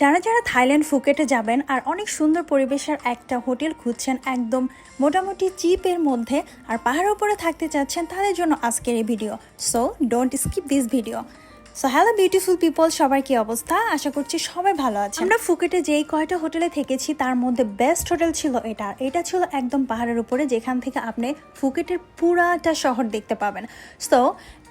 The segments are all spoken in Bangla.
যারা যারা থাইল্যান্ড ফুকেটে যাবেন আর অনেক সুন্দর পরিবেশের একটা হোটেল খুঁজছেন একদম মোটামুটি চিপের মধ্যে আর পাহাড়ের উপরে থাকতে চাচ্ছেন, তাদের জন্য আজকের এই video. So don't skip this video so hello beautiful people সবার কি অবস্থা? আশা করছি সবাই ভালো আছে আমরা ফুকেটে যেই কয়টা হোটেলে থেকেছি, তার মধ্যে বেস্ট হোটেল ছিল এটা। এটা ছিল একদম পাহাড়ের উপরে, যেখান থেকে আপনি ফুকেটের পুরাটা শহর দেখতে পাবেন। সো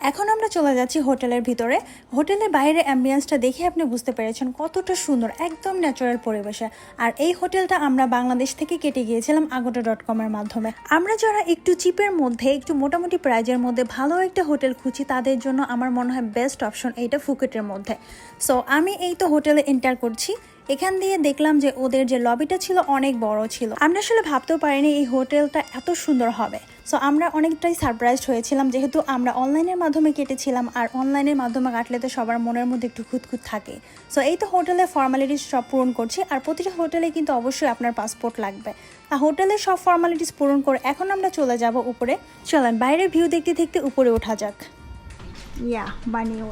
এখন আমরা চলে যাচ্ছি হোটেলের ভিতরে। হোটেলের বাইরে অ্যাম্বিয়েন্সটা দেখে আপনি বুঝতে পেরেছেন কতটা সুন্দর, একদম ন্যাচারাল পরিবেশে। আর এই হোটেলটা আমরা বাংলাদেশ থেকে কেটে গিয়েছিলাম আগোটা ডট কমের মাধ্যমে। আমরা যারা একটু চিপের মধ্যে, একটু মোটামুটি প্রাইজের মধ্যে ভালো একটা হোটেল খুঁজি তাদের জন্য আমার মনে হয় বেস্ট অপশন এইটা ফুকেটের মধ্যে। সো আমি এই তো হোটেলে এন্টার করছি। এখান দিয়ে দেখলাম যে ওদের যে লবিটা ছিল অনেক বড় ছিল। আমরা আসলে ভাবতেও পারিনি এই হোটেলটা এত সুন্দর হবে। সো আমরা অনেকটাই সারপ্রাইজড হয়েছিলাম যেহেতু আমরা অনলাইনের মাধ্যমে কেটেছিলাম আর অনলাইনের মাধ্যমে কাটলে তো সবার মনের মধ্যে একটু খুঁতখুত থাকে। সো এই তো হোটেলের ফর্মালিটিস সব পূরণ করছি আর প্রতিটা হোটেলে কিন্তু অবশ্যই আপনার পাসপোর্ট লাগবে। আর হোটেলের সব ফর্মালিটিস পূরণ করে এখন আমরা চলে যাব উপরে। চলেন, বাইরের ভিউ দেখতে দেখতে উপরে ওঠা যাক। ইয়া বানিয়ে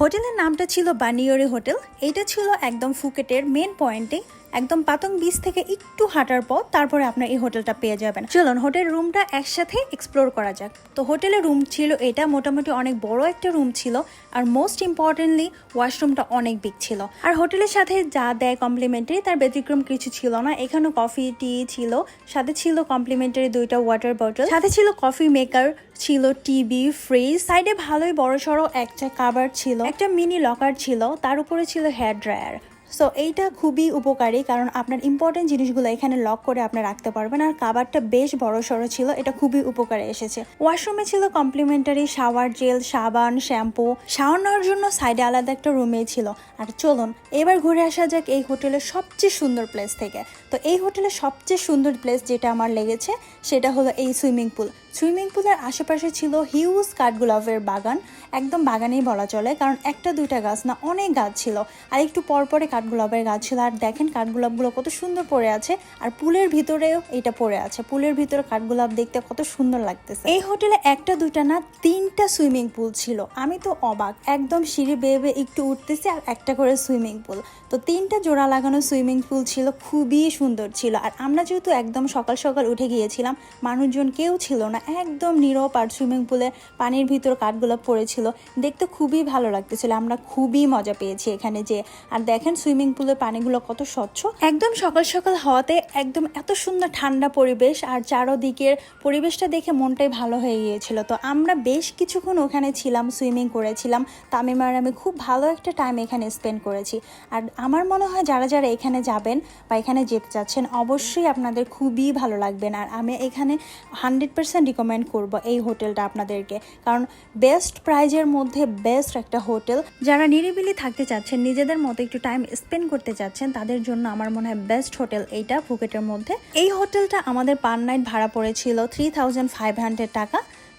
হোটেলের নামটা ছিল বানিয়রি হোটেল। এইটা ছিল একদম ফুকেটের মেন পয়েন্টে একদম পাতং বিচ থেকে একটু হাঁটার পর তারপরে আপনার এই হোটেলটা পেয়ে যাবেন। চলুন হোটেল রুমটা একসাথে এক্সপ্লোর করা যাক। তো হোটেলের রুম ছিল এটা, মোটামুটি অনেক বড় একটা রুম ছিল, আর মোস্ট ইম্পর্টেন্টলি ওয়াশরুমটা অনেক বিগ ছিল। আর হোটেলের সাথে যা দেয় কমপ্লিমেন্টারি তার ব্যতিক্রম কিছু ছিল না। এখানে কফি টি ছিল, সাথে ছিল কমপ্লিমেন্টারি দুইটা ওয়াটার বটল সাথে ছিল কফি মেকার ছিল টিভি, ফ্রিজ। সাইডে ভালোই বড় সড়ো একটা কাবার ছিল, একটা মিনি লকার ছিল, তার উপরে ছিল হেয়ার ড্রায়ার। সো এইটা খুবই উপকারী কারণ আপনার ইম্পর্টেন্ট জিনিসগুলো এখানে লক করে আপনি রাখতে পারবেন আর কাবারটা বেশ বড় সড়ো ছিল, এটা খুবই উপকারে এসেছে। ওয়াশরুমে ছিল কমপ্লিমেন্টারি শাওয়ার জেল সাবান শ্যাম্পু শাওয়ার জন্য সাইডে আলাদা একটা রুমেই ছিল। আর চলুন, এবার ঘুরে আসা যাক এই হোটেলের সবচেয়ে সুন্দর প্লেস থেকে। তো এই হোটেলের সবচেয়ে সুন্দর প্লেস যেটা আমার লেগেছে, সেটা হলো এই সুইমিং পুল সুইমিং পুলের আশেপাশে ছিল হিউজ কাঠগোলাপের বাগান। একদম বাগানেই বলা চলে, কারণ একটা দুইটা গাছ না, অনেক গাছ ছিল। আর একটু পরপরে কাঠগোলাপের গাছ ছিল। আর দেখেন কাঠগোলাপগুলো কত সুন্দর পড়ে আছে। আর পুলের ভিতরেও এটা পড়ে আছে। পুলের ভিতরে কাঠগোলাপ দেখতে কত সুন্দর লাগতেছে। এই হোটেলে একটা, দুইটা না তিনটা সুইমিং পুল ছিল। আমি তো অবাক। একদম সিঁড়ি বেয়ে বেয়ে একটু উঠতেছি আর একটা করে সুইমিং পুল। তো তিনটা জোড়া লাগানো সুইমিং পুল ছিল, খুবই সুন্দর ছিল। আর আমরা যেহেতু একদম সকাল সকাল উঠে গিয়েছিলাম, মানুষজন কেউ ছিল না। একদম নীরব আর সুইমিং পুলে পানির ভিতর কাঠগোলাপ পড়েছিল। দেখতে খুবই ভালো লাগতেছিল। আমরা খুবই মজা পেয়েছি এখানে যে আর দেখেন সুইমিং পুলের পানিগুলো কত স্বচ্ছ। একদম সকাল সকাল হওয়াতে একদম এত সুন্দর ঠান্ডা পরিবেশ আর চারোদিকের পরিবেশটা দেখে মনটাই ভালো হয়ে গিয়েছিল। তো আমরা বেশ কিছুক্ষণ ওখানে ছিলাম, সুইমিং করেছিলাম। তামিমার আমি খুব ভালো একটা টাইম এখানে স্পেন্ড করেছি। আর আমার মনে হয় যারা যারা এখানে যাবেন বা এখানে যেতে চাচ্ছেন, অবশ্যই আপনাদের খুবই ভালো লাগবেন আর আমি এখানে হান্ড্রেড পার্সেন্ট রিকমেন্ড করব এই হোটেলটা আপনাদেরকে। কারণ বেস্ট প্রাইজের মধ্যে বেস্ট একটা হোটেল। যারা নিরিবিলি থাকতে চাচ্ছেন, নিজেদের মতো একটু টাইম স্পেন্ড করতে চাচ্ছেন তাদের জন্য আমার মনে হয় বেস্ট হোটেল এইটা ফুকেটের মধ্যে। এই হোটেলটা আমাদের পার নাইট ভাড়া পড়েছিল থ্রি থাউজেন্ড ফাইভ হান্ড্রেড টাকা।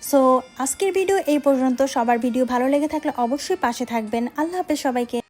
সো আজকের ভিডিও এই পর্যন্ত। সবার ভিডিও ভালো লেগে থাকলে অবশ্যই পাশে থাকবেন। আল্লাহ হাফেজ সবাইকে।